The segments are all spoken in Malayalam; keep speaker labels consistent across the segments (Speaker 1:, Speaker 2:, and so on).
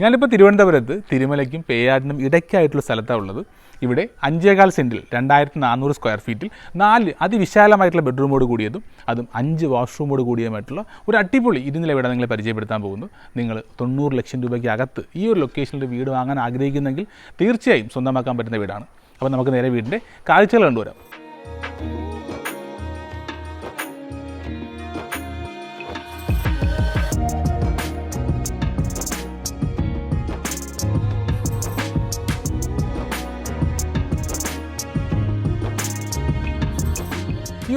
Speaker 1: ഞാനിപ്പോൾ തിരുവനന്തപുരത്ത് തിരുമലയ്ക്കും പേയാടിനും ഇടയ്ക്കായിട്ടുള്ള സ്ഥലത്താണ് ഉള്ളത്. ഇവിടെ അഞ്ചേകാൽ സെന്റിൽ രണ്ടായിരത്തി നാനൂറ് സ്ക്വയർ ഫീറ്റിൽ നാല് അതിവിശാലമായിട്ടുള്ള ബെഡ്റൂമോട് കൂടിയതും അതും അഞ്ച് വാഷ്റൂമോട് കൂടിയതുമായിട്ടുള്ള ഒരു അടിപൊളി ഇരുന്നില ഇവിടെ നിങ്ങളെ പരിചയപ്പെടുത്താൻ പോകുന്നു. നിങ്ങൾ തൊണ്ണൂറ് ലക്ഷം രൂപയ്ക്ക് അകത്ത് ഈ ഒരു ലൊക്കേഷനിൽ വീട് വാങ്ങാൻ ആഗ്രഹിക്കുന്നെങ്കിൽ തീർച്ചയായും സ്വന്തമാക്കാൻ പറ്റുന്ന വീടാണ്. അപ്പോൾ നമുക്ക് നേരെ വീടിന്റെ കാഴ്ചകൾ കണ്ടുവരാം.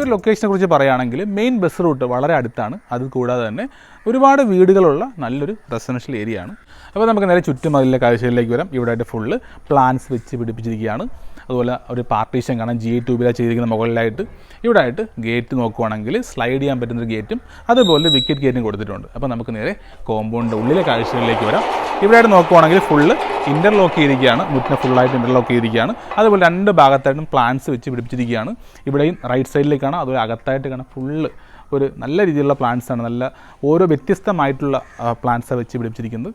Speaker 1: ഒരു ലൊക്കേഷനെ കുറിച്ച് പറയുകയാണെങ്കിൽ മെയിൻ ബസ് റൂട്ട് വളരെ അടുത്താണ്. അത് കൂടാതെ തന്നെ ഒരുപാട് വീടുകളുള്ള നല്ലൊരു റെസിഡൻഷ്യൽ ഏരിയ ആണ്. അപ്പോൾ നമുക്ക് നേരെ ചുറ്റും അതിലെ കാഴ്ചകളിലേക്ക് വരാം. ഇവിടെ ആയിട്ട് ഫുള്ള് പ്ലാന്റ്സ് വെച്ച് പിടിപ്പിച്ചിരിക്കുകയാണ്. അതുപോലെ ഒരു പാർട്ടീഷൻ കാണാം ജി ട്യൂബില ചെയ്തിരിക്കുന്ന മുകളിലായിട്ട് ഇവിടെ ആയിട്ട് ഗേറ്റ് നോക്കുവാണെങ്കിൽ സ്ലൈഡ് ചെയ്യാൻ പറ്റുന്നൊരു ഗേറ്റും അതുപോലെ വിക്കറ്റ് ഗേറ്റും കൊടുത്തിട്ടുണ്ട്. അപ്പോൾ നമുക്ക് നേരെ കോമ്പൗണ്ടിന്റെ ഉള്ളിലെ കാഴ്ചകളിലേക്ക് വരാം. ഇവിടെ ആയിട്ട് നോക്കുവാണെങ്കിൽ ഫുള്ള് ഇന്റർലോക്ക് ചെയ്തിരിക്കുകയാണ്. മുറ്റിനെ ഫുള്ളായിട്ട് ഇന്റർലോക്ക് ചെയ്തിരിക്കുകയാണ്. അതുപോലെ രണ്ട് ഭാഗത്തായിട്ടും പ്ലാന്റ്സ് വെച്ച് പിടിപ്പിച്ചിരിക്കുകയാണ്. ഇവിടെയും റൈറ്റ് സൈഡിലേക്കാണ് അതുപോലെ അകത്തായിട്ട് കാണാം ഫുള്ള് ഒരു നല്ല രീതിയിലുള്ള പ്ലാന്റ്സ് ആണ്. നല്ല ഓരോ വ്യത്യസ്തമായിട്ടുള്ള പ്ലാന്റ്സ് വെച്ച് പിടിപ്പിച്ചിരിക്കുന്നത്.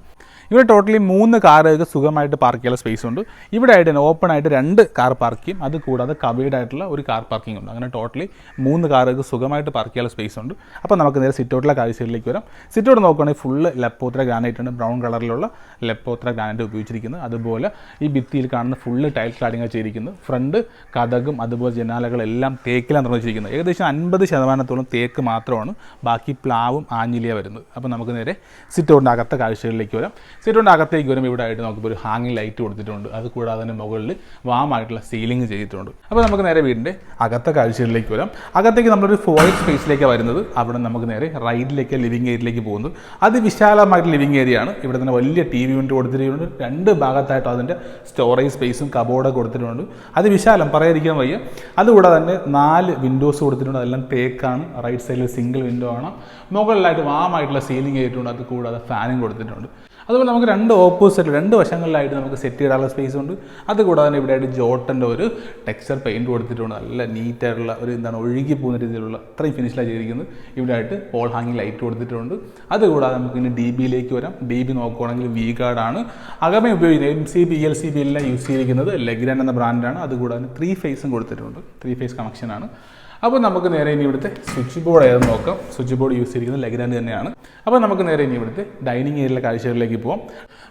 Speaker 1: ഇവിടെ ടോട്ടലി മൂന്ന് കാറുകൾക്ക് സുഖമായിട്ട് പാർക്ക് ചെയ്യാൻ സ്പേസ് ഉണ്ട്. ഇവിടെ ആയിട്ട് തന്നെ ഓപ്പൺ ആയിട്ട് രണ്ട് കാർ പാർക്ക് ചെയ്യും. അത് കൂടാതെ കവേഡ് ആയിട്ടുള്ള ഒരു കാർ പാർക്കിംഗ് ഉണ്ട്. അങ്ങനെ ടോട്ടലി മൂന്ന് കാറുകൾക്ക് സുഖമായിട്ട് പാർക്ക് ചെയ്യാൻ സ്പേസ് ഉണ്ട്. അപ്പോൾ നമുക്ക് നേരെ സിറ്റൗട്ടിലെ കാഴ്ചയിലേക്ക് വരാം. സിറ്റൗട്ട് നോക്കുകയാണെങ്കിൽ ഫുള്ള് ലെപ്പോത്ര ഗ്രാനൈറ്റ് ഉണ്ട് ബ്രൗൺ കളറിലുള്ള ലെപ്പോത്ര ഗ്രാനൈറ്റ് ഉപയോഗിച്ചിരിക്കുന്നത്. അതുപോലെ ഈ ഭിത്തിയിൽ കാണുന്ന ഫുള്ള് ടൈൽ ക്ലാഡിങ് ചെയ്തിരിക്കുന്നത് ഫ്രണ്ട് കഥകും അതുപോലെ ജനാലകളെല്ലാം തേക്കിലാണ് നിർമ്മിച്ചിരിക്കുന്നത്. ഏകദേശം അൻപത് ശതമാനത്തോളം തേക്ക് മാത്രമാണ്. ബാക്കി പ്ലാവും ആഞ്ഞിലിയ വരുന്നത്. അപ്പോൾ നമുക്ക് നേരെ സിറ്റൗട്ടിന്റെ അകത്തെ കാഴ്ചകളിലേക്ക് വരാം. സിറ്റൗട്ടിന്റെ അകത്തേക്ക് വരുമ്പോൾ ഇവിടെ ആയിട്ട് നമുക്കിപ്പോൾ ഒരു ഹാങ്ങിങ് ലൈറ്റ് കൊടുത്തിട്ടുണ്ട്. അത് കൂടാതെ തന്നെ മുകളിൽ വാമായിട്ടുള്ള സീലിംഗ് ചെയ്തിട്ടുണ്ട്. അപ്പോൾ നമുക്ക് നേരെ വീടിന്റെ അകത്തെ കാഴ്ചകളിലേക്ക് വരാം. അകത്തേക്ക് നമ്മളൊരു ഫോയർ സ്പേസിലേക്കാണ് വരുന്നത്. അവിടെ നമുക്ക് നേരെ റൈഡിലേക്ക് ലിവിങ് ഏരിയയിലേക്ക് പോകുന്നത്. അതിവിശാലമായിട്ട് ലിവിങ് ഏരിയ ആണ്. ഇവിടെ തന്നെ വലിയ ടി വി യൂണിറ്റ് കൊടുത്തിട്ടുണ്ട്. രണ്ട് ഭാഗത്തായിട്ട് അതിന്റെ സ്റ്റോറേജ് സ്പേസും കബോർഡ് കൊടുത്തിട്ടുണ്ട്. അത് വിശാലം പറയാതിരിക്കാൻ വയ്യ. അതുകൂടാതെ തന്നെ നാല് വിൻഡോസ് കൊടുത്തിട്ടുണ്ട്. അതെല്ലാം തേക്കാണ് റൈറ്റ് സൈഡിൽ സിംഗിൾ വിൻഡോ ആണ്. മുകളിലായിട്ട് വാമായിട്ടുള്ള സീലിംഗ് ചെയ്തിട്ടുണ്ട്. അത് കൂടാതെ ഫാനും കൊടുത്തിട്ടുണ്ട്. അതുപോലെ നമുക്ക് രണ്ട് ഓപ്പോസിറ്റ് രണ്ട് വശങ്ങളിലായിട്ട് നമുക്ക് സെറ്റ് ചെയ്താനുള്ള സ്പേസ് ഉണ്ട്. അതുകൂടാതെ തന്നെ ഇവിടെ ആയിട്ട് ജോട്ടന്റെ ഒരു ടെക്സ്ചർ പെയിന്റ് കൊടുത്തിട്ടുണ്ട്. നല്ല നീറ്റായിട്ടുള്ള ഒരു എന്താണ് ഒഴുകി പോകുന്ന രീതിയിലുള്ള അത്രയും ഫിനിഷിലാണ് ചെയ്തിരിക്കുന്നത്. ഇവിടെ ആയിട്ട് പോൾ ഹാങ്ങിങ് ലൈറ്റ് കൊടുത്തിട്ടുണ്ട്. അതുകൂടാതെ നമുക്ക് ഇനി ഡി ബിയിലേക്ക് വരാം. ഡി ബി നോക്കുവാണെങ്കിൽ വി ഗാർഡാണ് അകമേ ഉപയോഗിക്കുന്നത് M C B L C B എല്ലാം യൂസ് ചെയ്തിരിക്കുന്നത് ലെഗ്രാൻ എന്ന ബ്രാൻഡാണ് അതുകൂടാതെ ത്രീ ഫേസും കൊടുത്തിട്ടുണ്ട്. ത്രീ ഫേസ് കണക്ഷനാണ് അപ്പോൾ നമുക്ക് നേരെ ഇനി ഇവിടുത്തെ സ്വിച്ച് ബോർഡ് ഏതെന്ന് നോക്കാം. സ്വിച്ച് ബോർഡ് യൂസ് ചെയ്തിരിക്കുന്നത് ലെഗ്രാൻഡ് തന്നെയാണ്. അപ്പോൾ നമുക്ക് നേരെ ഇനി ഇവിടുത്തെ ഡൈനിങ് ഏരിയയിലെ കാഴ്ചകളിലേക്ക് പോകാം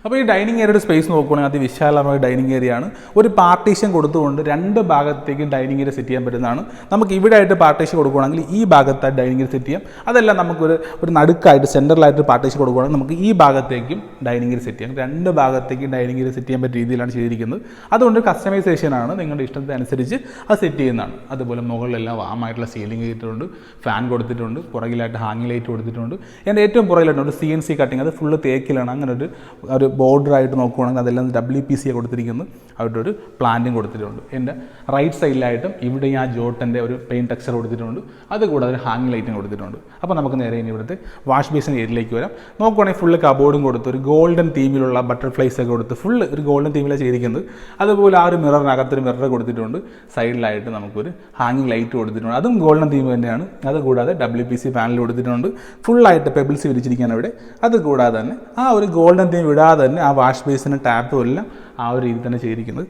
Speaker 1: അപ്പോൾ ഈ ഡൈനിങ് ഏരിയയുടെ സ്പേസ് നോക്കുകയാണെങ്കിൽ അതിവിശാലമായ ഡൈനിങ് ഏരിയ ആണ്. ഒരു പാർട്ടീഷൻ കൊടുത്തുകൊണ്ട് രണ്ട് ഭാഗത്തേക്ക് ഡൈനിങ് ഏരിയ സെറ്റ് ചെയ്യാൻ പറ്റുന്നതാണ്. നമുക്ക് ഇവിടെ ആയിട്ട് പാർട്ടീഷൻ കൊടുക്കുകയാണെങ്കിൽ ഈ ഭാഗത്തായിട്ട് ഡൈനിങ് ഏരിയ സെറ്റ് ചെയ്യാം. അതെല്ലാം നമുക്കൊരു ഒരു നടുക്കായിട്ട് സെന്ററിലായിട്ട് പാർട്ടീഷൻ കൊടുക്കുകയാണെങ്കിൽ നമുക്ക് ഈ ഭാഗത്തേക്കും ഡൈനിങ് ഏരിയ സെറ്റ് ചെയ്യാം. രണ്ട് ഭാഗത്തേക്കും ഡൈനിങ് ഏരിയ സെറ്റ് ചെയ്യാൻ പറ്റിയ രീതിയിലാണ് ചെയ്തിരിക്കുന്നത്. അതുകൊണ്ട് കസ്റ്റമൈസേഷൻ ആണ് നിങ്ങളുടെ ഇഷ്ടത്തിനനുസരിച്ച് അത് സെറ്റ് ചെയ്യുന്നതാണ്. അതുപോലെ മുകളിലെല്ലാം വാമായിട്ടുള്ള സീലിംഗ് ചെയ്തിട്ടുണ്ട് ഫാൻ കൊടുത്തിട്ടുണ്ട് പുറകിലായിട്ട് ഹാങ്ങിങ് ലൈറ്റ് കൊടുത്തിട്ടുണ്ട്. എന്റെ ഏറ്റവും പുറകിലായിട്ട് ഒരു സി എൻ സി കട്ടിങ് അത് ഫുള്ള് തേക്കിലാണ്. അങ്ങനെ ഒരു ഒരു ബോർഡറായിട്ട് നോക്കുവാണെങ്കിൽ അതെല്ലാം ഡബ്ല്യു പി സി കൊടുത്തിരിക്കുന്നത് അവിടെ ഒരു പ്ലാന്റും കൊടുത്തിട്ടുണ്ട്. എന്റെ റൈറ്റ് സൈഡിലായിട്ടും ഇവിടെ ഞാൻ ജോട്ടന്റെ ഒരു പെയിന്റ് ടെക്സ്ചർ കൊടുത്തിട്ടുണ്ട്. അതുകൂടാതെ ഒരു ഹാങ്ങിങ് ലൈറ്റും കൊടുത്തിട്ടുണ്ട്. അപ്പോൾ നമുക്ക് നേരെ ഇനി ഇവിടുത്തെ വാഷ് ബേസിൻ ഏരിയയിലേക്ക് വരാം. നോക്കുവാണെങ്കിൽ ഫുള്ള് കബോർഡും കൊടുത്ത് ഒരു ഗോൾഡൻ തീമിലുള്ള ബട്ടർഫ്ലൈസ് ഒക്കെ കൊടുത്ത് ഫുള്ള് ഒരു ഗോൾഡൻ തീമിലാണ് ചെയ്തിരിക്കുന്നത്. അതുപോലെ ആ ഒരു മിററിനകത്തൊരു മിറർ കൊടുത്തിട്ടുണ്ട്. സൈഡിലായിട്ട് നമുക്കൊരു ഹാങ്ങിങ് ലൈറ്റ് കൊടുത്തിട്ടുണ്ട്. അതും ഗോൾഡൻ തീം തന്നെയാണ്. അതുകൂടാതെ ഡബ്ല്യു പി സി പാനൽ കൊടുത്തിട്ടുണ്ട്. ഫുള്ളായിട്ട് പെബിൾസ് വിരിച്ചിരിക്കുകയാണ് അവിടെ. അതുകൂടാതെ തന്നെ ആ ഒരു ഗോൾഡൻ തീം വിടാതെ തന്നെ ആ വാഷ് ബേസിന് ടാപ്പും എല്ലാം ആ ഒരു രീതി തന്നെ ചെയ്തിരിക്കുന്നത്.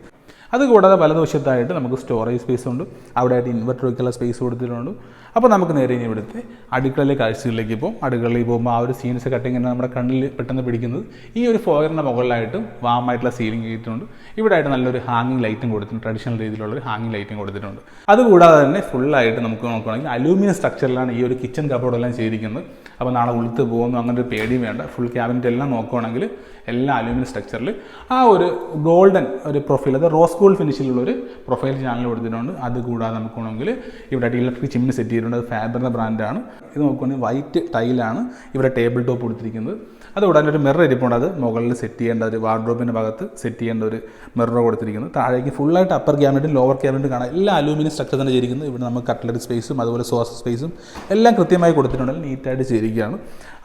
Speaker 1: അതുകൂടാതെ വലതുവശത്തായിട്ട് നമുക്ക് സ്റ്റോറേജ് സ്പേസ് ഉണ്ട്. അവിടെ ആയിട്ട് ഇൻവെർട്ടർ വയ്ക്കാനുള്ള സ്പേസ് കൊടുത്തിട്ടുണ്ട്. അപ്പോൾ നമുക്ക് നേരെ ഇനി ഇവിടുത്തെ അടുക്കളയിലെ കാഴ്ചകളിലേക്ക് പോകും അടുക്കളയിൽ പോകുമ്പോൾ ആ ഒരു സീൻസ് കട്ടിങ് നമ്മുടെ കണ്ണിൽ പെട്ടെന്ന് പിടിക്കുന്നത് ഈ ഒരു ഫോയറിന്റെ മുകളിലായിട്ടും വാമായിട്ടുള്ള സീലിംഗ് ചെയ്തിട്ടുണ്ട് ഇവിടെ ആയിട്ട് നല്ലൊരു ഹാങ്ങിങ് ലൈറ്റും കൊടുത്തിട്ടുണ്ട്. ട്രഡീഷണൽ രീതിയിലുള്ള ഒരു ഹാങ്ങിങ് ലൈറ്റും കൊടുത്തിട്ടുണ്ട്. അതുകൂടാതെ തന്നെ ഫുള്ളായിട്ട് നമുക്ക് നോക്കുകയാണെങ്കിൽ അലൂമിനിയം സ്ട്രക്ചറിലാണ് ഈ ഒരു കിച്ചൺ കബോർഡെല്ലാം ചെയ്തിരിക്കുന്നത്. അപ്പോൾ നാളെ ഉളുത്ത് പോകുന്നു അങ്ങനെ ഒരു പേടിയും വേണ്ട. ഫുൾ ക്യാബിനറ്റ് എല്ലാം നോക്കുകയാണെങ്കിൽ എല്ലാ അലൂമിനിയം സ്ട്രക്ചറിൽ ആ ഒരു ഗോൾഡൻ ഒരു പ്രൊഫൈൽ അത് റോസ് ഗോൾഡ് ഫിനിഷിലുള്ള ഒരു പ്രൊഫൈൽ ചാനൽ കൊടുത്തിട്ടുണ്ട്. അതുകൂടാതെ നമുക്ക് വേണമെങ്കിൽ ഇവിടെ ഇലക്ട്രിക് ചിമ്മിന് സെറ്റ് ചെയ്തിട്ടുണ്ട്. അത് ഫാബറിന്റെ ബ്രാൻഡാണ് ഇത് നോക്കുകയാണെങ്കിൽ വൈറ്റ് ടൈലാണ് ഇവിടെ ടേബിൾ ടോപ്പ് കൊടുത്തിരിക്കുന്നത്. അതുകൂടാതെ ഒരു മിറർ ഇരിപ്പുണ്ട്. അത് മുകളിൽ സെറ്റ് ചെയ്യേണ്ട ഒരു വാർഡ്രോബിന്റെ ഭാഗത്ത് സെറ്റ് ചെയ്യേണ്ട ഒരു മിറർ കൊടുത്തിരിക്കുന്നത് താഴേക്ക് ഫുള്ളായിട്ട് അപ്പർ ക്യാബിനറ്റും ലോവർ ക്യാബിനറ്റും കാണാം. എല്ലാ അലൂമിനിയം സ്ട്രക്ചർ തന്നെ ചെയ്തിരിക്കുന്നത് ഇവിടെ നമുക്ക് കട്ട്ലറി സ്പേസും അതുപോലെ സോസ് സ്പേസും എല്ലാം കൃത്യമായി കൊടുത്തിട്ടുണ്ട് നീറ്റായിട്ട് ചെയ്തിരിക്കുകയാണ്.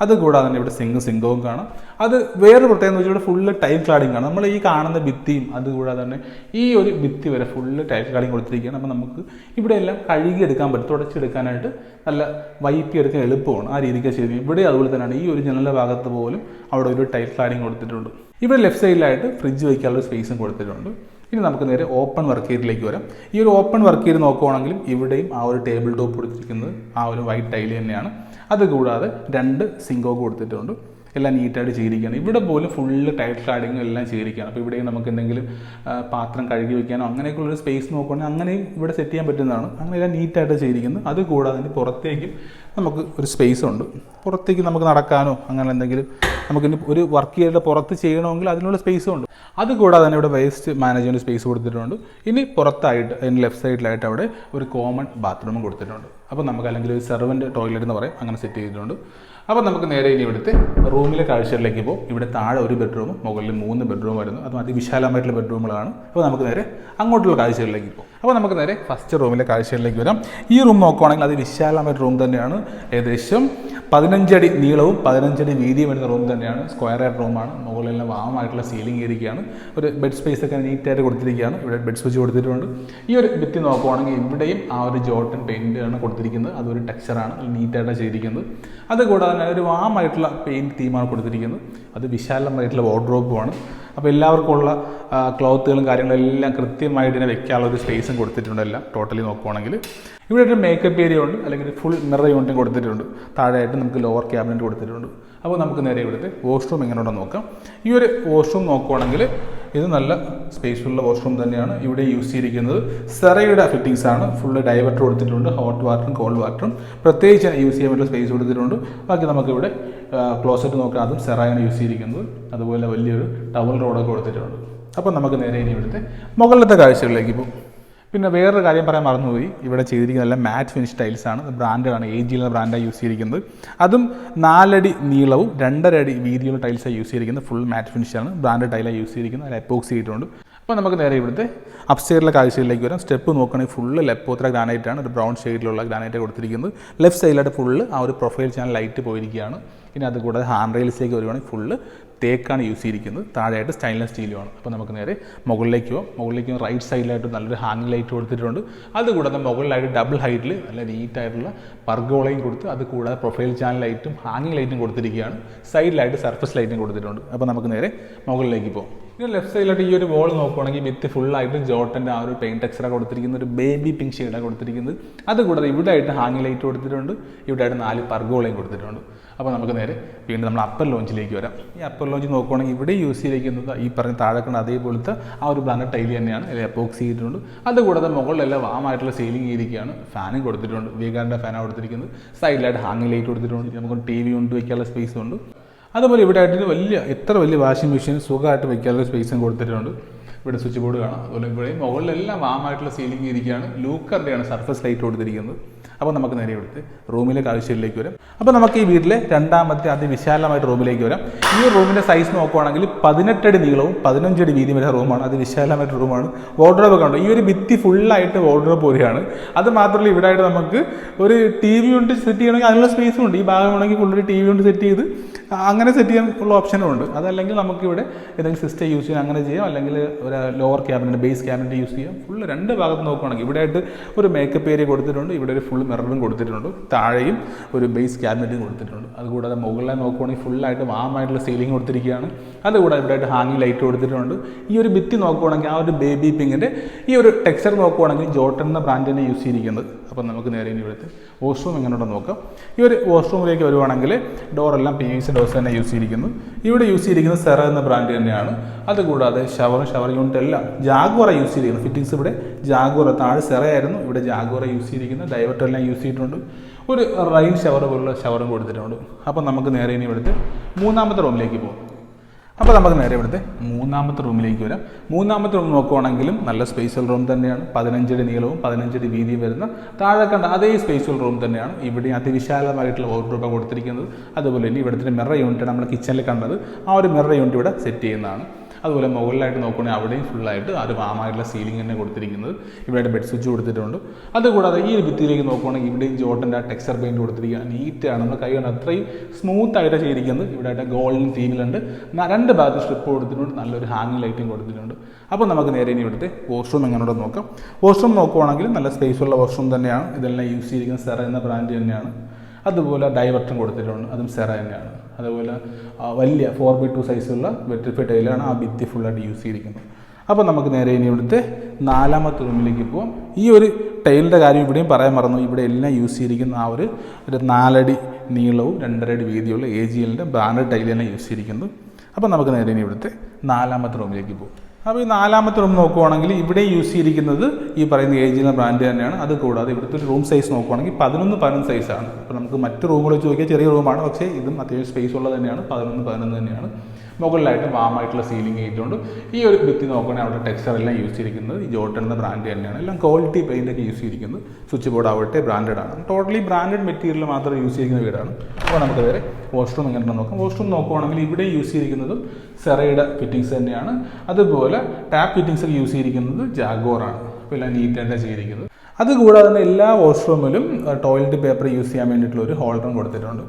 Speaker 1: അതുകൂടാതെ തന്നെ ഇവിടെ സിംഗും സിംഗവും കാണാം. അത് വേറൊരു പ്രത്യേകത വെച്ചാൽ ഇവിടെ ഫുള്ള് ടൈൽ ക്ലാഡിങ് ആണ് നമ്മൾ ഈ കാണുന്ന ഭിത്തിയും അതുകൂടാതെ തന്നെ ഈ ഒരു ഭിത്തി വരെ ഫുള്ള് ടൈൽ ക്ലാഡിങ് കൊടുത്തിരിക്കുകയാണ്. അപ്പോൾ നമുക്ക് ഇവിടെ എല്ലാം കഴുകി എടുക്കാൻ പറ്റും തുടച്ചെടുക്കാനായിട്ട് നല്ല വൈപ്പി എടുക്കാൻ എളുപ്പമാണ് ആ രീതിക്ക് ചെയ്തിരിക്കുന്നത് ഇവിടെ അതുപോലെ തന്നെയാണ് ഈ ഒരു ജനലിന്റെ ഭാഗത്ത് പോലും അവിടെ ഒരു ടൈൽ ക്ലാഡിംഗ് കൊടുത്തിട്ടുണ്ട്. ഇവിടെ ലെഫ്റ്റ് സൈഡിലായിട്ട് ഫ്രിഡ്ജ് വയ്ക്കാനുള്ള സ്പേസും കൊടുത്തിട്ടുണ്ട്. ഇനി നമുക്ക് നേരെ ഓപ്പൺ വർക്ക് ഏരിയയിലേക്ക് വരാം. ഈ ഒരു ഓപ്പൺ വർക്ക് ഏരിയ നോക്കുവാണെങ്കിലും ഇവിടെയും ആ ഒരു ടേബിൾ ടോപ്പ് കൊടുത്തിരിക്കുന്നത് ആ ഒരു വൈറ്റ് ടൈൽ തന്നെയാണ്. അതുകൂടാതെ രണ്ട് സിങ്കോ കൊടുത്തിട്ടുണ്ട്. എല്ലാം നീറ്റായിട്ട് ചെയ്തിരിക്കുകയാണ് ഇവിടെ പോലും ഫുള്ള് ടൈൽ കാർഡിങ്ങും എല്ലാം ചെയ്തിരിക്കുകയാണ് അപ്പോൾ ഇവിടെയും നമുക്ക് എന്തെങ്കിലും പാത്രം കഴുകി വെക്കാനോ അങ്ങനെയൊക്കെയുള്ളൊരു സ്പേസ് നോക്കുകയാണെങ്കിൽ അങ്ങനെയും ഇവിടെ സെറ്റ് ചെയ്യാൻ പറ്റുന്നതാണ്. അങ്ങനെ എല്ലാം നീറ്റായിട്ട് ചെയ്തിരിക്കുന്നത് അതുകൂടാതെ തന്നെ പുറത്തേക്കും നമുക്ക് ഒരു സ്പേസ് ഉണ്ട്. പുറത്തേക്ക് നമുക്ക് നടക്കാനോ അങ്ങനെ എന്തെങ്കിലും നമുക്ക് ഇനി ഒരു വർക്ക് ചെയ്തിട്ട് പുറത്ത് ചെയ്യണമെങ്കിൽ അതിനുള്ള സ്പേസും ഉണ്ട്. അതുകൂടാതെ തന്നെ ഇവിടെ വേസ്റ്റ് മാനേജ്മെന്റ് സ്പേസ് കൊടുത്തിട്ടുണ്ട്. ഇനി പുറത്തായിട്ട് അതിന് ലെഫ്റ്റ് സൈഡിലായിട്ട് അവിടെ ഒരു കോമൺ ബാത്റൂമും കൊടുത്തിട്ടുണ്ട്. അപ്പോൾ നമുക്ക് അല്ലെങ്കിൽ ഒരു സെർവന്റ് ടോയ്ലറ്റ് എന്ന് പറയും. അങ്ങനെ സെറ്റ് ചെയ്തിട്ടുണ്ട്. അപ്പോൾ നമുക്ക് നേരെ ഇനി ഇവിടുത്തെ റൂമിലെ കാഴ്ചകളിലേക്ക് പോകും ഇവിടെ താഴെ ഒരു ബെഡ്റൂമും മുകളിൽ മൂന്ന് ബെഡ്റൂം വരുന്നു. അതും അതിവിശാലമായിട്ടുള്ള ബെഡ്റൂമുകളാണ്. അപ്പോൾ നമുക്ക് നേരെ അങ്ങോട്ടുള്ള കാഴ്ചകളിലേക്ക് പോകും അപ്പോൾ നമുക്ക് നേരെ ഫസ്റ്റ് റൂമിലെ കാഴ്ചകളിലേക്ക് വരാം. ഈ റൂം നോക്കുവാണെങ്കിൽ അത് വിശാലമായ റൂം തന്നെയാണ്. ഏകദേശം പതിനഞ്ചടി നീളവും പതിനഞ്ചടി വീതിയും വരുന്ന റൂം തന്നെയാണ്. സ്ക്വയർ ആയിട്ട് റൂമാണ് മുകളിലെല്ലാം വാമായിട്ടുള്ള സീലിംഗ് ഇരിക്കുകയാണ് ഒരു ബെഡ് സ്പേസ് ഒക്കെ നീറ്റായിട്ട് കൊടുത്തിരിക്കുകയാണ്. ഇവിടെ ബെഡ് സ്വിച്ച് കൊടുത്തിട്ടുണ്ട്. ഈ ഒരു ഭിത്തി നോക്കുവാണെങ്കിൽ ഇവിടെയും ആ ഒരു ജോട്ടൻ പെയിന്റ് ആണ് കൊടുത്തിരിക്കുന്നത്. അതൊരു ടെക്സ്ചറാണ് നീറ്റായിട്ട് ചെയ്തിരിക്കുന്നത്. അതുകൂടാതെ തന്നെ ഒരു വാമായിട്ടുള്ള പെയിന്റ് തീമാണ് കൊടുത്തിരിക്കുന്നത്. അത് വിശാലമായിട്ടുള്ള വാർഡ്രോബുമാണ് അപ്പോൾ എല്ലാവർക്കും ഉള്ള ക്ലോത്തുകളും കാര്യങ്ങളും എല്ലാം കൃത്യമായിട്ട് ഇതിനെ വെക്കാനുള്ള ഒരു സ്പേസും കൊടുത്തിട്ടുണ്ട് എല്ലാം. ടോട്ടലി നോക്കുവാണെങ്കിൽ. ഇവിടെ ഒരു മേക്കപ്പ് ഏരിയ ഉണ്ട് അല്ലെങ്കിൽ ഫുൾ മിറർ യൂണിറ്റും കൊടുത്തിട്ടുണ്ട്. താഴെയായിട്ട് നമുക്ക് ലോവർ ക്യാബിനറ്റ് കൊടുത്തിട്ടുണ്ട്. അപ്പോൾ നമുക്ക് നേരെ ഇവിടുത്തെ വാഷ്റൂം എങ്ങനെയുണ്ടെന്ന് നോക്കാം. ഈ ഒരു വാഷ്റൂം നോക്കുവാണെങ്കിൽ ഇത് നല്ല സ്പേസുള്ള വാഷ്റൂം തന്നെയാണ് ഇവിടെ യൂസ് ചെയ്തിരിക്കുന്നത്. സെറയുടെ ഫിറ്റിംഗ്സ് ആണ്. ഫുള്ള് ഡൈവർട്ട് കൊടുത്തിട്ടുണ്ട്. ഹോട്ട് വാട്ടറും കോൾഡ് വാട്ടറും പ്രത്യേകിച്ച് യൂസ് ചെയ്യാൻ പറ്റുന്ന സ്പേസ് കൊടുത്തിട്ടുണ്ട്. ബാക്കി നമുക്കിവിടെ ക്ലോസറ്റ് നോക്കാം. അതും സെറയാണ് യൂസ് ചെയ്തിരിക്കുന്നത്. അതുപോലെ വലിയൊരു ടവൽ റോഡൊക്കെ കൊടുത്തിട്ടുണ്ട്. അപ്പോൾ നമുക്ക് നേരെ ഇനി ഇവിടുത്തെ മുകളിലത്തെ കാഴ്ചകളിലേക്ക് പോകും. പിന്നെ വേറൊരു കാര്യം പറയാൻ മറന്നുപോയി. ഇവിടെ ചെയ്തിരിക്കുന്ന എല്ലാം മാറ്റ് ഫിനിഷ് ടൈൽസ് ആണ്. ബ്രാൻഡാണ് എ ജി എന്ന ബ്രാൻഡാണ് യൂസ് ചെയ്തിരിക്കുന്നത്. അതും നാലടി നീളവും രണ്ടര അടി വീതിയുള്ള ടൈൽസാണ് യൂസ് ചെയ്തിരിക്കുന്നത്. ഫുൾ മാറ്റ് ഫിനിഷ് ആണ്. ബ്രാൻഡ് ടൈലാണ് യൂസ് ചെയ്തിരിക്കുന്നത്. അതിൽ എപ്പോക്സ് ചെയ്തിട്ടുണ്ട്. അപ്പോൾ നമുക്ക് നേരെ ഇവിടുത്തെ അപ്സ്റ്റെയറിലെ കാഴ്ചയിലേക്ക് വരാം. സ്റ്റെപ്പ് നോക്കുകയാണെങ്കിൽ ഫുള്ള് ലെപ്പോത്ര ഗ്രാനൈറ്റ് ആണ്. ഒരു ബ്രൗൺ ഷെയ്ഡിലുള്ള ഗ്രാനൈറ്റ് കൊടുത്തിരിക്കുന്നത്. ലെഫ്റ്റ് സൈഡിലായിട്ട് ഫുള്ള് ആ ഒരു പ്രൊഫൈൽ ചാനൽ ലൈറ്റ് പോയിരിക്കുകയാണ്. ഇനി അതുകൂടാതെ ഹാൻഡ് റെയിൽസിലേക്ക് വരുവാണെങ്കിൽ ഫുള്ള് തേക്കാണ് യൂസ് ചെയ്തിരിക്കുന്നത്. താഴെയായിട്ട് സ്റ്റൈൻലെസ് സ്റ്റീലുമാണ് അപ്പോൾ നമുക്ക് നേരെ മുകളിലേക്ക് പോകാം മുകളിലേക്ക് റൈറ്റ് സൈഡിലായിട്ട് നല്ലൊരു ഹാങ്ങിങ് ലൈറ്റ് കൊടുത്തിട്ടുണ്ട്. അതുകൂടാതെ മുകളിലായിട്ട് ഡബിൾ ഹൈറ്റിൽ നല്ല നീറ്റായിട്ടുള്ള പർഗോളയും കൊടുത്ത് അത് കൂടാതെ പ്രൊഫൈൽ ചാനൽ ലൈറ്റും ഹാങ്ങിങ് ലൈറ്റും കൊടുത്തിരിക്കുകയാണ്. സൈഡിലായിട്ട് സർഫസ് ലൈറ്റും കൊടുത്തിട്ടുണ്ട്. അപ്പോൾ നമുക്ക് നേരെ മുകളിലേക്ക് പോകാം ഇനി ലെഫ്റ്റ് സൈഡിലായിട്ട് ഈ ഒരു വോൾ നോക്കുവാണെങ്കിൽ വിത്ത് ഫുള്ളായിട്ട് ജോട്ടന്റെ ആ ഒരു പെയിന്റ് ടെക്സ്ചറ കൊടുത്തിരിക്കുന്ന ഒരു ബേബി പിങ്ക് ഷെയ്ഡാണ് കൊടുത്തിരിക്കുന്നത്. അതുകൂടാതെ ഇവിടെ ആയിട്ട് ഹാങ് ലൈറ്റ് കൊടുത്തിട്ടുണ്ട്. ഇവിടെ ആയിട്ട് നാല് പർഗോളയും കൊടുത്തിട്ടുണ്ട്. അപ്പോൾ നമുക്ക് നേരെ വീണ്ടും നമ്മൾ അപ്പർ ലോഞ്ചിലേക്ക് വരാം. ഈ അപ്പർ ലോഞ്ച് നോക്കുവാണെങ്കിൽ ഇവിടെ യൂസ് ചെയ്തിരിക്കുന്നത് ഈ പറഞ്ഞ താഴെക്കണ അതേപോലത്തെ ആ ഒരു ബ്ലാൻഡ് ടൈൽ തന്നെയാണ്. അതിൽ എപ്പോക്സ് ചെയ്തിട്ടുണ്ട്. അതുകൂടാതെ മുകളിലെല്ലാം വാമായിട്ടുള്ള സീലിംഗ് ചെയ്തിരിക്കുകയാണ്. ഫാനും കൊടുത്തിട്ടുണ്ട്. വീഗാറിന്റെ ഫാനാണ് കൊടുത്തിരിക്കുന്നത്. സൈഡിലായിട്ട് ഹാങ് ലൈറ്റ് കൊടുത്തിട്ടുണ്ട്. നമുക്ക് ടി വി കൊണ്ട് വയ്ക്കാനുള്ള സ്പേസും ഉണ്ട്. അതുപോലെ ഇവിടെ ആയിട്ട് വലിയ എത്ര വലിയ വാഷിംഗ് മെഷീൻ സുഖമായിട്ട് വയ്ക്കാനുള്ള സ്പേസും കൊടുത്തിട്ടുണ്ട്. ഇവിടെ സ്വിച്ച് ബോർഡ് കാണാം. അതുപോലെ ഇവിടെയും മുകളിലെല്ലാം വാമായിട്ടുള്ള സീലിംഗ് ഇരിക്കുകയാണ്. ലൂക്കറിന്റെയാണ് സർഫസ് ലൈറ്റ് കൊടുത്തിരിക്കുന്നത്. അപ്പോൾ നമുക്ക് നേരെ എടുത്ത് റൂമിലേക്ക് കാഴ്ചയിലേക്ക് വരാം. അപ്പോൾ നമുക്ക് ഈ വീട്ടിലെ രണ്ടാമത്തെ അതിവിശാലമായിട്ട് റൂമിലേക്ക് വരാം. ഈ റൂമിന്റെ സൈസ് നോക്കുവാണെങ്കിൽ പതിനെട്ടടി നീളവും പതിനഞ്ചടി വീതി വരെ റൂമാണ്. അത് വിശാലമായിട്ട് റൂമാണ്. വാർഡ്രോബ് ഒക്കെ ഉണ്ട്? ഈ ഒരു ഭിത്തി ഫുള്ളായിട്ട് വാർഡ്രോബ് പോലെയാണ്. അത് മാത്രമല്ല ഇവിടെ ആയിട്ട് നമുക്ക് ഒരു ടി വി കൊണ്ട് സെറ്റ് ചെയ്യണമെങ്കിൽ അതിനുള്ള സ്പേസും ഉണ്ട്. ഈ ഭാഗം വേണമെങ്കിൽ ഫുള്ളൊരു ടി വി കൊണ്ട് സെറ്റ് ചെയ്ത് അങ്ങനെ സെറ്റ് ചെയ്യാൻ ഉള്ള ഓപ്ഷനും ഉണ്ട്. അതല്ലെങ്കിൽ നമുക്ക് ഇവിടെ ഏതെങ്കിലും സിസ്റ്റം യൂസ് ചെയ്യാൻ അങ്ങനെ ചെയ്യാം. അല്ലെങ്കിൽ lower cabinet base cabinet use ചെയ്യാം. ഫുള്ള് രണ്ട് ഭാഗത്ത് നോക്കുകയാണെങ്കിൽ ഇവിടെ ആയിട്ട് ഒരു മേക്കപ്പ് ഏരിയ കൊടുത്തിട്ടുണ്ട്. ഇവിടെ ഒരു ഫുൾ മിററും കൊടുത്തിട്ടുണ്ട്. താഴെയും ഒരു ബേസ് ക്യാബിനറ്റും കൊടുത്തിട്ടുണ്ട്. അതുകൂടാതെ മുകളിലെ നോക്കുകയാണെങ്കിൽ ഫുള്ളായിട്ട് വാമായിട്ടുള്ള സീലിംഗ് കൊടുത്തിരിക്കുകയാണ്. അതുകൂടാതെ ഇവിടെ ആയിട്ട് ഹാങ്ങിങ് ലൈറ്റ് കൊടുത്തിട്ടുണ്ട്. ഈ ഒരു ഭിത്തി നോക്കുകയാണെങ്കിൽ ആ ഒരു ബേബി പിങ്ങിന്റെ ഈ ഒരു ടെക്സ്ചർ നോക്കുകയാണെങ്കിൽ ജോട്ടൻ എന്ന ബ്രാൻഡ് തന്നെ യൂസ് ചെയ്തിരിക്കുന്നത്. അപ്പം നമുക്ക് നേരെ ഇനി ഇവിടുത്തെ വാഷ്റൂം എങ്ങനെയുണ്ടോ നോക്കാം. ഈ ഒരു വാഷ്റൂമിലേക്ക് വരുവാണെങ്കിൽ ഡോറെല്ലാം പി വി സി ഡോസ് തന്നെ യൂസ് ചെയ്തിരിക്കുന്നു. ഇവിടെ യൂസ് ചെയ്തിരിക്കുന്നത് സെറ എന്ന ബ്രാൻഡ് തന്നെയാണ്. അതുകൂടാതെ ഷവർ ഷവർ എല്ലാം ജാഗോറ യൂസ് ചെയ്തിരിക്കുന്നു. ഫിറ്റിങ്സ് ഇവിടെ ജാഗോറ താഴെ സെറയായിരുന്നു. ഇവിടെ ജാഗോറ യൂസ് ചെയ്തിരിക്കുന്നത് ഡൈവർട്ടർ എല്ലാം യൂസ് ചെയ്തിട്ടുണ്ട്. ഒരു റൈൻ ഷവർ പോലുള്ള ഷവറും കൊടുത്തിട്ടുണ്ട്. അപ്പോൾ നമുക്ക് നേരെ ഇനി ഇവിടുത്തെ മൂന്നാമത്തെ റൂമിലേക്ക് പോകും. അപ്പോൾ നമുക്ക് നേരെ ഇവിടുത്തെ മൂന്നാമത്തെ റൂമിലേക്ക് വരാം. മൂന്നാമത്തെ റൂം നോക്കുവാണെങ്കിലും നല്ല സ്പേഷ്യൽ റൂം തന്നെയാണ്. പതിനഞ്ചടി നീളവും പതിനഞ്ചടി വീതിയും വരുന്ന താഴെ കണ്ട അതേ സ്പേഷ്യൽ റൂം തന്നെയാണ്. ഇവിടെ അതിവിശാലമായിട്ടുള്ള വാർഡ്രോബ് കൊടുത്തിരിക്കുന്നത്. അതുപോലെ തന്നെ ഇവിടുത്തെ മിറർ യൂണിറ്റ് നമ്മൾ കിച്ചണിൽ കണ്ടത്. ആ ഒരു മിറർ യൂണിറ്റ് ഇവിടെ സെറ്റ് ചെയ്യുന്നതാണ്. അതുപോലെ മുകളിലായിട്ട് നോക്കുകയാണെങ്കിൽ അവിടെയും ഫുള്ളായിട്ട് ഒരു വാമായിട്ടുള്ള സീലിംഗ് തന്നെ കൊടുത്തിരിക്കുന്നത്. ഇവിടെ ബെഡ് സ്വിച്ച് കൊടുത്തിട്ടുണ്ട്. അതുകൂടാതെ ഈ ഒരു ഭിത്തിയിലേക്ക് നോക്കുകയാണെങ്കിൽ ഇവിടെയും ജോട്ടന്റെ ആ ടെക്സ്ചർ പെയിന്റ് കൊടുത്തിരിക്കുക നീറ്റാണ്. നമ്മൾ കൈ കൊണ്ട് അത്രയും സ്മൂത്ത് ആയിട്ട് ചെയ്തിരിക്കുന്നത്. ഇവിടെ ആയിട്ട് ഗോൾഡൻ തീമിലുണ്ട് രണ്ട് ഭാഗത്ത് സ്ട്രിപ്പ് കൊടുത്തിട്ടുണ്ട്. നല്ലൊരു ഹാങ്ങിങ് ലൈറ്റും കൊടുത്തിട്ടുണ്ട്. അപ്പോൾ നമുക്ക് നേരെ ഇനി ഇവിടുത്തെ വാഷ്റൂം എങ്ങനെയുണ്ടോ നോക്കാം. വാഷ്റൂം നോക്കുവാണെങ്കിൽ നല്ല സ്പേസ് ഉള്ള വാഷ്റൂം തന്നെയാണ്. ഇതെല്ലാം യൂസ് ചെയ്തിരിക്കുന്ന സെറ എന്ന ബ്രാൻഡ് തന്നെയാണ്. അതുപോലെ ഡൈവർട്ടും കൊടുത്തിട്ടുണ്ട്. അതും സെറ തന്നെയാണ് അതുപോലെ വലിയ ഫോർ ബൈ ടു സൈസുള്ള വെട്രിഫൈ ടൈലാണ് ആ ഭിത്തി ഫുള്ളായിട്ട് യൂസ് ചെയ്തിരിക്കുന്നത്. അപ്പോൾ നമുക്ക് നേരെ ഇനി ഇവിടുത്തെ നാലാമത്തെ റൂമിലേക്ക് പോകും ഈ ഒരു ടൈലിന്റെ കാര്യം ഇവിടെയും പറയാൻ മറന്നു. ഇവിടെ എല്ലാം യൂസ് ചെയ്തിരിക്കുന്ന ആ ഒരു ഒരു നാലടി നീളവും രണ്ടരടി വീതിയുള്ള എ ജി എല്ലിന്റെ ബ്രാൻഡഡ് ടൈലാണ് യൂസ് ചെയ്തിരിക്കുന്നത് അപ്പോൾ നമുക്ക് നേരെ ഇനി ഇവിടുത്തെ നാലാമത്തെ റൂമിലേക്ക് പോകും അപ്പോൾ ഈ നാലാമത്തെ റൂം നോക്കുവാണെങ്കിൽ ഇവിടെ യൂസ് ചെയ്തിരിക്കുന്നത് ഈ പറയുന്ന എ ജിയുടെ ബ്രാൻഡ് തന്നെയാണ്. അത് കൂടാതെ ഇവിടുത്തെ ഒരു റൂം സൈസ് നോക്കുവാണെങ്കിൽ പതിനൊന്ന് പതിനൊന്ന് സൈസാണ് അപ്പോൾ നമുക്ക് മറ്റ് റൂമുകൾ വെച്ച് നോക്കിയാൽ ചെറിയ റൂമാണ് പക്ഷേ ഇതും അത്യാവശ്യം സ്പേസ് ഉള്ളത് തന്നെയാണ്. പതിനൊന്ന് പതിനൊന്ന് തന്നെയാണ്. മുകളിലായിട്ട് വാമായിട്ടുള്ള സീലിംഗ് ആയിട്ടുണ്ട്. ഈ ഒരു ഭിത്തി നോക്കുകയാണെങ്കിൽ അവിടെ ടെക്സ്ചർ എല്ലാം യൂസ് ചെയ്തിരിക്കുന്നത് ഈ ജോട്ടൺ എന്ന ബ്രാൻഡ് തന്നെയാണ്. എല്ലാം ക്വാളിറ്റി പെയിന്റൊക്കെ യൂസ് ചെയ്തിരിക്കുന്നത്. സ്വിച്ച് ബോർഡ് ആവട്ടെ ബ്രാൻഡഡ് ആണ്. ടോട്ടലി ബ്രാൻഡഡ് മെറ്റീരിയൽ മാത്രമേ യൂസ് ചെയ്യുന്ന വീടാണ്. അപ്പോൾ നമുക്ക് വേറെ വാഷ്റൂം എങ്ങനെ നോക്കാം. വാഷ്റൂം നോക്കുവാണെങ്കിൽ ഇവിടെ യൂസ് ചെയ്തിരിക്കുന്നതും സെറയുടെ ഫിറ്റിങ്സ് തന്നെയാണ്. അതുപോലെ ടാപ്പ് ഫിറ്റിങ്സ് ഒക്കെ യൂസ് ചെയ്തിരിക്കുന്നത് ജാഗോറാണ്. അപ്പോൾ എല്ലാം നീറ്റായിട്ട് ചെയ്തിരിക്കുന്നത്. അതുകൂടാതെ തന്നെ എല്ലാ വാഷ്റൂമിലും ടോയ്ലറ്റ് പേപ്പർ യൂസ് ചെയ്യാൻ വേണ്ടിയിട്ടുള്ള ഒരു ഹോൾഡറും കൊടുത്തിട്ടുണ്ട്.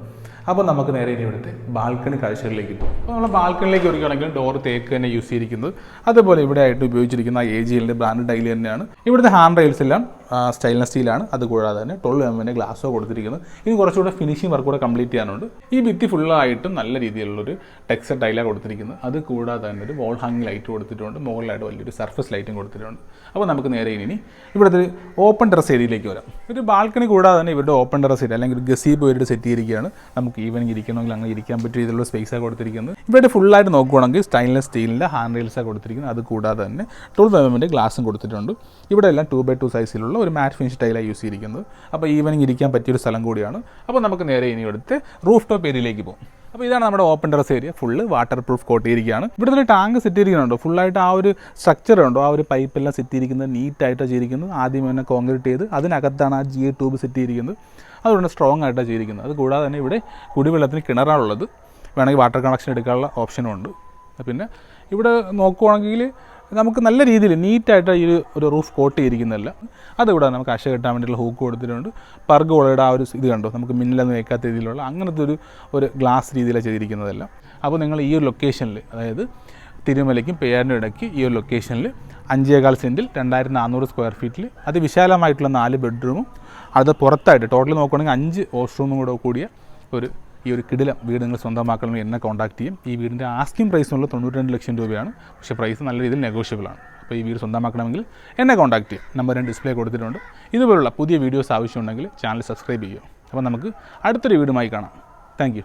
Speaker 1: അപ്പോൾ നമുക്ക് നേരെ ഇനി ഇവിടുത്തെ ബാൽക്കണി കാഴ്ചകളിലേക്ക് പോകും. അപ്പോൾ നമ്മൾ ബാൽക്കണിലേക്ക് വരികയാണെങ്കിൽ ഡോർ തേക്ക് തന്നെ യൂസ് ചെയ്തിരിക്കുന്നത്. അതുപോലെ ഇവിടെ ആയിട്ട് ഉപയോഗിച്ചിരിക്കുന്ന എ ജി എല്ലിന്റെ ബ്രാൻഡ് ഡൈലി തന്നെയാണ്. ഇവിടുത്തെ ഹാൻഡ് റെയിൽസ് എല്ലാം സ്റ്റൈൽനെസ് സ്റ്റീലാണ്. അതുകൂടാതെ തന്നെ ട്വൽവ് എം എന്റെ ഗ്ലാസ്സോ കൊടുത്തിരിക്കുന്നത് ഇനി കുറച്ചുകൂടെ ഫിനിഷിംഗ് വർക്ക് കൂടെ കംപ്ലീറ്റ് ചെയ്യാനുണ്ട്. ഈ ഭിത്തി ഫുള്ളായിട്ടും നല്ല രീതിയിലുള്ളൊരു ടെക്സ് ടൈലാണ് കൊടുത്തിരിക്കുന്നത് അത് കൂടാതെ തന്നെ ഒരു വോൾ ഹാങ് ലൈറ്റ് കൊടുത്തിട്ടുണ്ട്. മുകളിലായിട്ട് വലിയൊരു സർഫസ് ലൈറ്റും കൊടുത്തിട്ടുണ്ട്. അപ്പോൾ നമുക്ക് നേരെ ഇനി ഇവിടുത്തെ ഒരു ഓപ്പൺ ടെറസ് ഏരിയയിലേക്ക് വരാം. ഒരു ബാൽക്കണി കൂടാതെ തന്നെ ഇവരുടെ ഓപ്പൺ ടെറസ് ഏരിയ അല്ലെങ്കിൽ ഒരു ഗസീബ് ഇവരുടെ സെറ്റ് ചെയ്തിരിക്കുകയാണ്. നമുക്ക് ഈവനിങ് ഇരിക്കണമെങ്കിൽ അങ്ങനെ ഇരിക്കാൻ പറ്റിയ രീതിയിലുള്ള സ്പേസാണ് കൊടുത്തിരിക്കുന്നത് ഇവിടെ ഫുള്ളായിട്ട് നോക്കുകയാണെങ്കിൽ സ്റ്റൈൻലെസ് സ്റ്റീലിന്റെ ഹാൻഡ് റെയിൽസാണ് കൊടുത്തിരിക്കുന്നത് അത് കൂടാതെ തന്നെ ട്വൽവ് എം എമ്മിന്റെ ഗ്ലാസും കൊടുത്തിട്ടുണ്ട്. ഇവിടെ എല്ലാം ടു ബൈ ടു സൈസിലുള്ള ഒരു മാറ്റ് ഫിനിഷ് ടൈലാണ് യൂസ് ചെയ്തിരിക്കുന്നത്. അപ്പോൾ ഈവനിങ് ഇരിക്കാൻ പറ്റിയൊരു സ്ഥലം കൂടിയാണ്. അപ്പോൾ നമുക്ക് നേരെ ഇനി എടുത്ത് റൂഫ് ടോപ്പ് ഏരിയയിലേക്ക് പോകും അപ്പോൾ ഇതാണ് നമ്മുടെ open terrace area full waterproof coat ചെയ്തിരിക്കുകയാണ് ഇവിടുത്തെ ഒരു ടാങ്ക് സെറ്റ് ചെയ്തിരിക്കുന്നുണ്ടോ ഫുള്ളായിട്ട് ആ ഒരു സ്ട്രക്ചർ ഉണ്ടോ? ആ ഒരു പൈപ്പെല്ലാം സെറ്റ് ചെയ്തിരിക്കുന്നത് നീറ്റായിട്ടാണ് ചെയ്തിരിക്കുന്നത്. ആദ്യം തന്നെ കോൺക്രീറ്റ് ചെയ്ത് അതിനകത്താണ് ആ ജി ട്യൂബ് സെറ്റ് ചെയ്തിരിക്കുന്നത്. അതുകൊണ്ട് സ്ട്രോങ് ആയിട്ടാണ് ചെയ്തിരിക്കുന്നത്. അത് കൂടാതെ തന്നെ ഇവിടെ കുടിവെള്ളത്തിന് കിണറാണുള്ളത്. വേണമെങ്കിൽ വാട്ടർ കണക്ഷൻ എടുക്കാനുള്ള ഓപ്ഷനും ഉണ്ട്. പിന്നെ ഇവിടെ നോക്കുവാണെങ്കിൽ നമുക്ക് നല്ല രീതിയിൽ നീറ്റായിട്ട് ഈ ഒരു റൂഫ് കോട്ട് ചെയ്തിരിക്കുന്നതല്ല. അതിവിടെ നമുക്ക് അശ കെട്ടാൻ വേണ്ടിയിട്ടുള്ള ഹൂക്ക് കൊടുത്തിട്ടുണ്ട്. പർഗ് ഓളയുടെ ആ ഒരു ഇത് കണ്ടോ? നമുക്ക് മിന്നലൊന്നും വയ്ക്കാത്ത രീതിയിലുള്ള അങ്ങനത്തെ ഒരു ഒരു ഗ്ലാസ് രീതിയിലാണ് ചെയ്തിരിക്കുന്നതല്ല. അപ്പോൾ നിങ്ങൾ ഈ ഒരു ലൊക്കേഷനിൽ അതായത് തിരുമലയ്ക്കും പേരിനും ഇടയ്ക്ക് ഈ ഒരു ലൊക്കേഷനിൽ അഞ്ചേകാൽ സെന്റിൽ രണ്ടായിരത്തി നാനൂറ് സ്ക്വയർ ഫീറ്റിൽ അതിവിശാലമായിട്ടുള്ള നാല് ബെഡ്റൂമും അത് പുറത്തായിട്ട് ടോട്ടൽ നോക്കുകയാണെങ്കിൽ അഞ്ച് വാഷ്റൂമും കൂടെ കൂടിയ ഒരു ഈ ഒരു കിടിലം വീട് നിങ്ങൾ സ്വന്തമാക്കണമെങ്കിൽ എന്നെ കോൺടാക്ട് ചെയ്യും. ഈ വീടിന്റെ ആസ്കിംഗ് പ്രൈസ് എന്നുള്ള തൊണ്ണൂറ്റി രണ്ട് ലക്ഷം രൂപയാണ്. പക്ഷേ പ്രൈസ് നല്ല രീതിയിൽ നെഗോഷ്യബിൾ ആണ്. അപ്പോൾ ഈ വീട് സ്വന്തമാക്കണമെങ്കിൽ എന്നെ കോൺടാക്ട് ചെയ്യും. നമ്പർ ഞാൻ ഡിസ്പ്ലേ കൊടുത്തിട്ടുണ്ട്. ഇതുപോലുള്ള പുതിയ വീഡിയോസ് ആവശ്യമുണ്ടെങ്കിൽ ചാനൽ സബ്സ്ക്രൈബ് ചെയ്യുക. അപ്പോൾ നമുക്ക് അടുത്തൊരു വീടുമായി കാണാം. താങ്ക്